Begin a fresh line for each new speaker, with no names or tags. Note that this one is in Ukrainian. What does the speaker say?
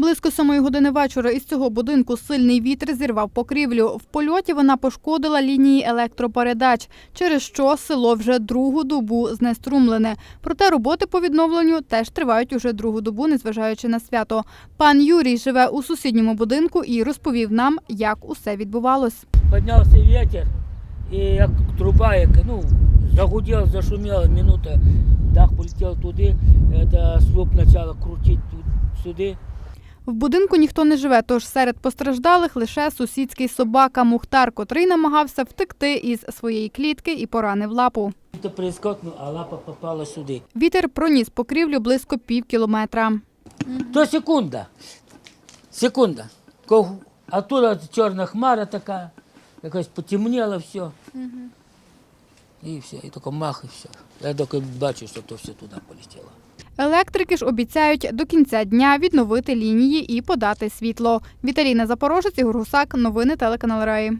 Близько сьомої години вечора із цього будинку сильний вітер зірвав покрівлю. В польоті вона пошкодила лінії електропередач, через що село вже другу добу знеструмлене. Проте роботи по відновленню теж тривають уже другу добу, незважаючи на свято. Пан Юрій живе у сусідньому будинку і розповів нам, як усе відбувалось.
Поднялся ветер, и як труба, як, ну, загудел, зашумела минута, дах полетел туди, слуп начало крутить тут, сюди.
В будинку ніхто не живе, тож серед постраждалих лише сусідський собака Мухтар, котрий намагався втекти із своєї клітки і поранив лапу.
Это проскакнул, а лапа попала сюди.
Вітер проніс покрівлю близько пів кілометра.
То секунда. Секунда. Ко- Оттуда чорна хмара така, якось потемнело все. І все, і тільки мах, і все. Я тільки бачу, що то все туди полетіло.
Електрики ж обіцяють до кінця дня відновити лінії і подати світло. Віталіна Запорожець, Ігор Гусак, новини телеканал Раї.